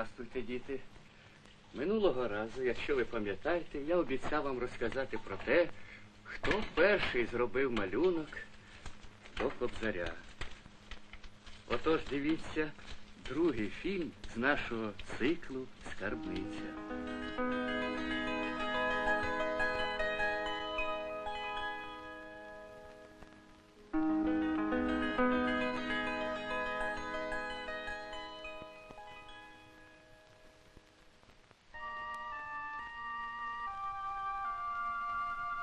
Здрастуйте, діти. Минулого разу, якщо ви пам'ятаєте, я обіцяв вам розказати про те, хто перший зробив малюнок до Кобзаря. Отож, дивіться, другий фільм з нашого циклу Скарбниця.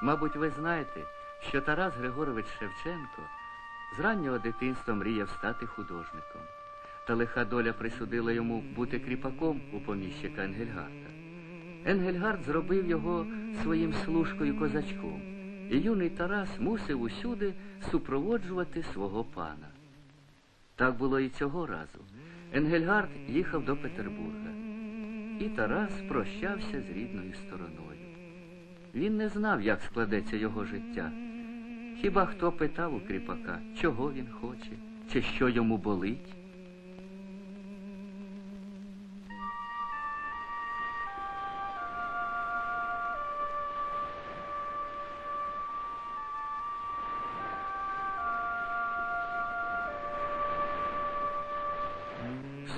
Мабуть, ви знаєте, що Тарас Григорович Шевченко з раннього дитинства мріяв стати художником. Та лиха доля присудила йому бути кріпаком у поміщика Енгельгарта. Енгельгард зробив його своїм служкою козачком, і юний Тарас мусив усюди супроводжувати свого пана. Так було і цього разу. Енгельгард їхав до Петербурга, і Тарас прощався з рідною стороною. Він не знав, як складеться його життя. Хіба хто питав у кріпака, чого він хоче, чи що йому болить?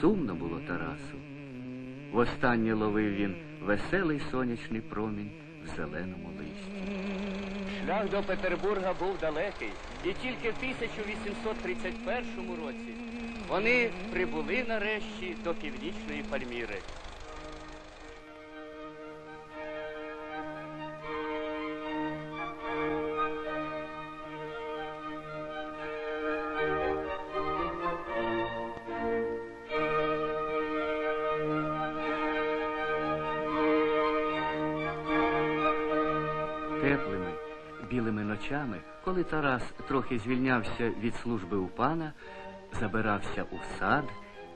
Сумно було Тарасу. Востаннє ловив він веселий сонячний промінь зеленому листі. Шлях до Петербурга був далекий, і тільки в 1831 році вони прибули нарешті до північної Пальміри. Теплими, білими ночами, коли Тарас трохи звільнявся від служби у пана, забирався у сад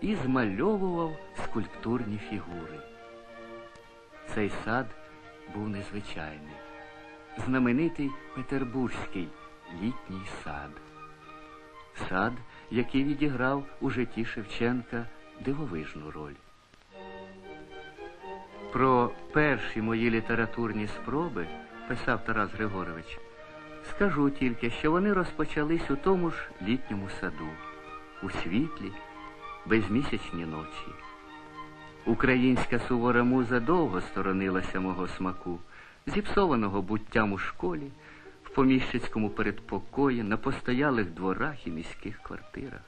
і змальовував скульптурні фігури. Цей сад був незвичайний, знаменитий Петербурзький літній сад. Сад, який відіграв у житті Шевченка дивовижну роль. Про перші мої літературні спроби, писав Тарас Григорович, скажу тільки, що вони розпочались у тому ж літньому саду, у світлі, безмісячні ночі. Українська сувора муза довго сторонилася мого смаку, зіпсованого буттям у школі, в поміщицькому передпокої, на постоялих дворах і міських квартирах.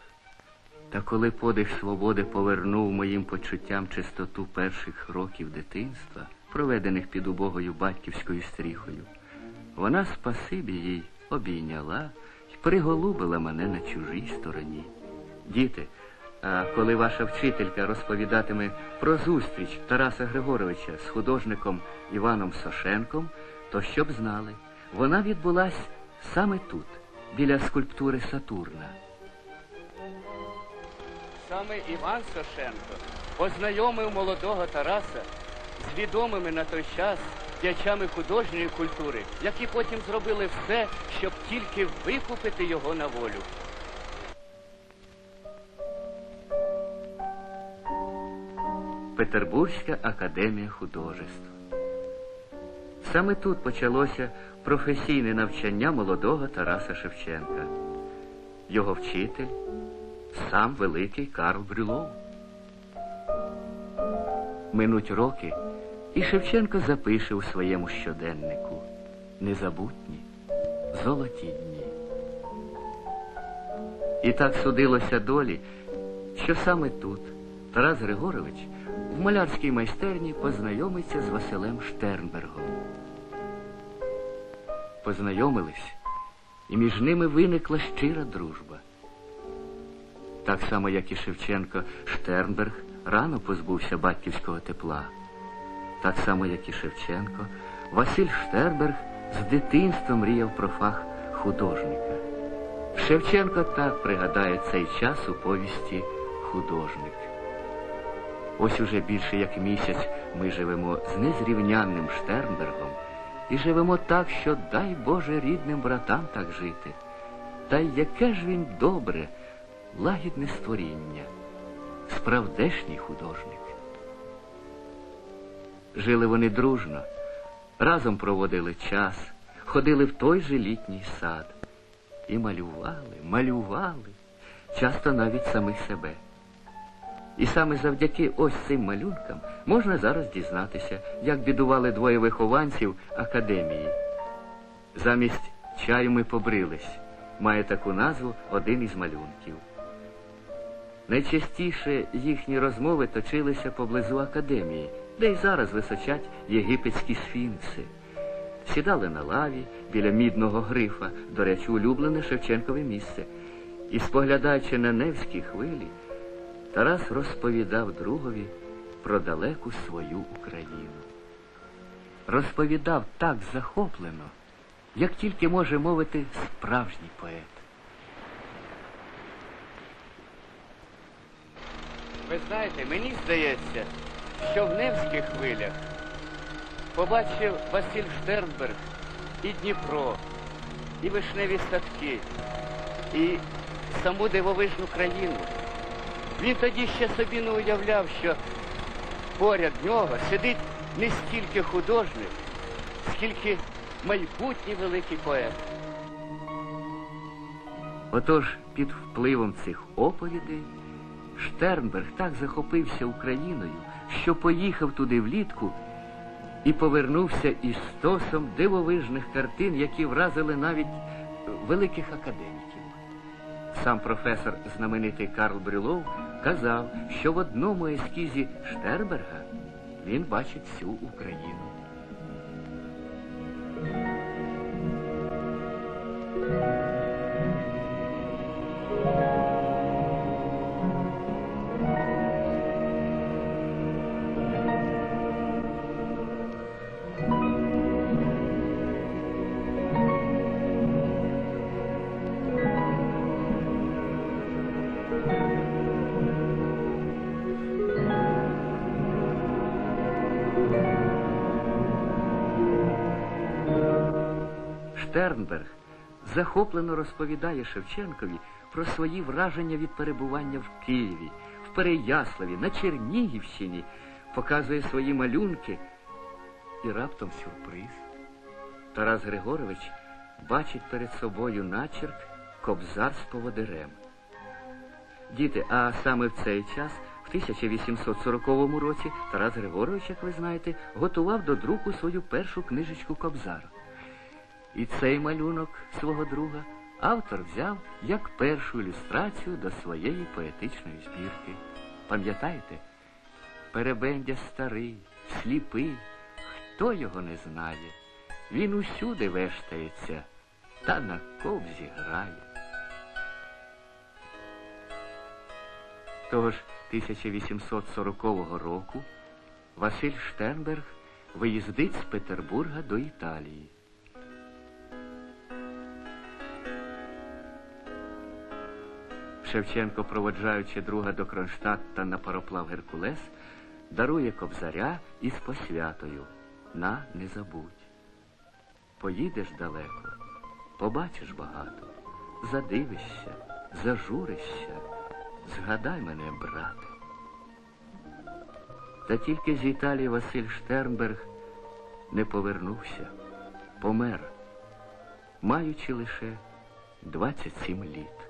Та коли подих свободи повернув моїм почуттям чистоту перших років дитинства, проведених під убогою батьківською стріхою, вона спасибі їй обійняла і приголубила мене на чужій стороні. Діти, а коли ваша вчителька розповідатиме про зустріч Тараса Григоровича з художником Іваном Сошенком, то щоб знали, вона відбулась саме тут, біля скульптури Сатурна. Саме Іван Сошенко познайомив молодого Тараса відомими на той час дячами художньої культури, які потім зробили все, щоб тільки викупити його на волю. Петербурзька академія художеств. Саме тут почалося професійне навчання молодого Тараса Шевченка. Його вчитель сам великий Карл Брюлов. Минуть роки, і Шевченко запише у своєму щоденнику незабутні золоті дні. І так судилося долі, що саме тут Тарас Григорович в малярській майстерні познайомиться з Василем Штернбергом. Познайомились, і між ними виникла щира дружба. Так само, як і Шевченко, Штернберг рано позбувся батьківського тепла. Так само, як і Шевченко, Василь Штернберг з дитинства мріяв про фах художника. Шевченко так пригадає цей час у повісті художник. Ось уже більше як місяць ми живемо з незрівнянним Штернбергом і живемо так, що дай Боже рідним братам так жити. Та яке ж він добре, лагідне створіння, справдешній художник. Жили вони дружно, разом проводили час, ходили в той же літній сад і малювали, малювали, часто навіть самих себе. І саме завдяки ось цим малюнкам можна зараз дізнатися, як бідували двоє вихованців академії. Замість чаю ми побрились. Має таку назву один із малюнків. Найчастіше їхні розмови точилися поблизу академії, де й зараз височать єгипетські сфінкси. Сідали на лаві біля мідного грифа, до речі, улюблене Шевченкове місце. І, споглядаючи на невські хвилі, Тарас розповідав другові про далеку свою Україну. Розповідав так захоплено, як тільки може мовити справжній поет. Ви знаєте, мені здається, що в Невських хвилях побачив Василь Штернберг і Дніпро, і вишневі садки, і саму дивовижну країну. Він тоді ще собі не уявляв, що поряд нього сидить не стільки художник, скільки майбутній великий поет. Отож, під впливом цих оповідей Штернберг так захопився Україною, що поїхав туди влітку і повернувся із стосом дивовижних картин, які вразили навіть великих академіків. Сам професор знаменитий Карл Брюлов казав, що в одному ескізі Штерберга він бачить всю Україну. Штернберг захоплено розповідає Шевченкові про свої враження від перебування в Києві, в Переяславі, на Чернігівщині, показує свої малюнки і раптом сюрприз. Тарас Григорович бачить перед собою начерк кобзар з поводирем. Діти, а саме в цей час, в 1840 році, Тарас Григорович, як ви знаєте, готував до друку свою першу книжечку Кобзар. І цей малюнок свого друга автор взяв як першу ілюстрацію до своєї поетичної збірки. Пам'ятаєте? Перебендя старий, сліпий, хто його не знає. Він усюди вештається та на ковзі грає. Того ж 1840 року Василь Штернберг виїздить з Петербурга до Італії. Шевченко, проводжаючи друга до Кронштадта на пароплав Геркулес, дарує кобзаря із посвятою на не забудь. Поїдеш далеко, побачиш багато, задивишся, зажуришся, згадай мене, брате. Та тільки з Італії Василь Штернберг не повернувся, помер, маючи лише 27 літ.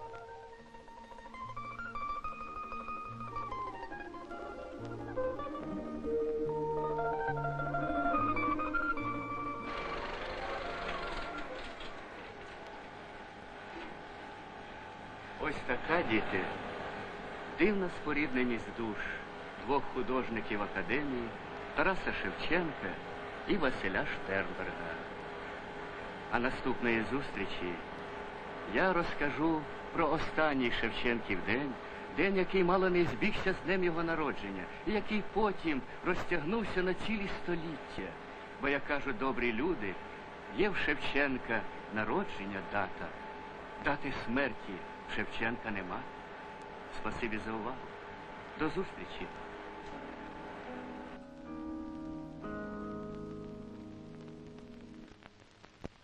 Дивна спорідненість душ двох художників академії Тараса Шевченка і Василя Штернберга. А наступної зустрічі я розкажу про останній Шевченків день, день, який мало не збігся з днем його народження, і який потім розтягнувся на цілі століття. Бо, як кажуть добрі люди, є в Шевченка народження дата, дати смерті Шевченка нема. Спасибі за увагу. До зустрічі.